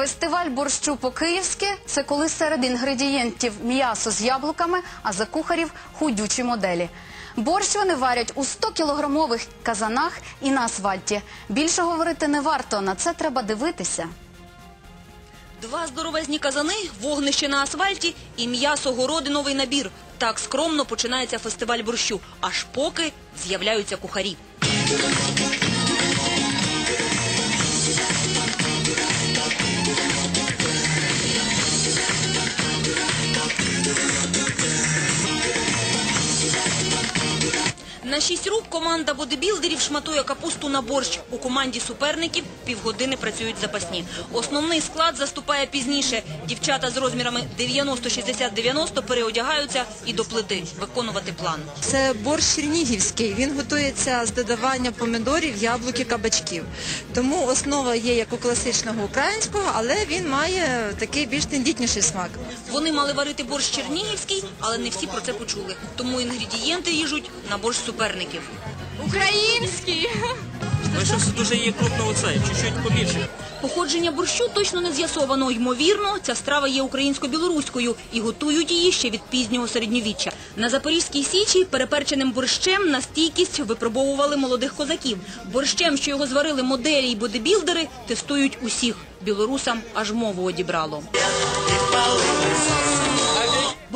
Фестиваль борщу по-київськи – це коли серед інгредієнтів м'ясо з яблуками, а за кухарів – худючі моделі. Борщ вони варять у 100-кілограмових казанах і на асфальті. Більше говорити не варто, на це треба дивитися. Два здоровезні казани, вогнище на асфальті і м'ясо городиновий набір. Так скромно починається фестиваль борщу, аж поки з'являються кухарі. На шість рук команда бодибілдерів шматує капусту на борщ. У команді суперників півгодини працюють запасні. Основний склад заступає пізніше. Дівчата з розмірами 90-60-90 переодягаються і до плити виконувати план. Це борщ чернігівський. Він готується з додаванням помідорів, яблук і кабачків. Тому основа є як у класичного українського, але він має такий більш тендітніший смак. Вони мали варити борщ чернігівський, але не всі про це почули. Тому інгредієнти їжуть на борщ суперників. Український. Ми щось дуже є крупно оце, чуть-чуть побільше. Походження борщу точно не з'ясовано. Ймовірно, ця страва є українсько-білоруською і готують її ще від пізнього середньовіччя. На Запорізькій січі переперченим борщем на стійкість випробовували молодих козаків. Борщем, що його зварили моделі й бодибілдери, тестують усіх. Білорусам аж мову одібрало.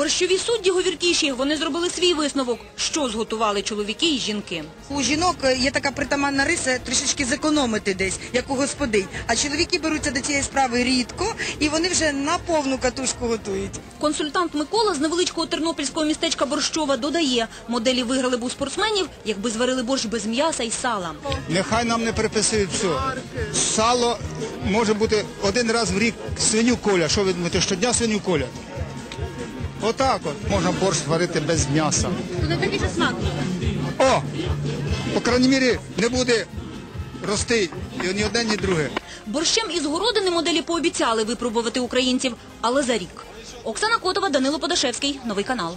Борщові судді говіркіші. Вони зробили свій висновок, що зготували чоловіки і жінки. У жінок є така притаманна риса трішечки зекономити десь, як у господинь. А чоловіки беруться до цієї справи рідко, і вони вже на повну катушку готують. Консультант Микола з невеличкого тернопільського містечка Борщова додає, моделі виграли б у спортсменів, якби зварили борщ без м'яса і сала. Нехай нам не приписують все. Сало може бути один раз в рік свиню коля. Що ви думаєте, щодня свиню коля? Отак от можна борщ варити без м'яса. Туди такий же смак. О! По крайній мірі не буде рости ні одне, ні друге. Борщем із городини моделі пообіцяли випробувати українців, але за рік. Оксана Котова, Данило Подашевський, Новий канал.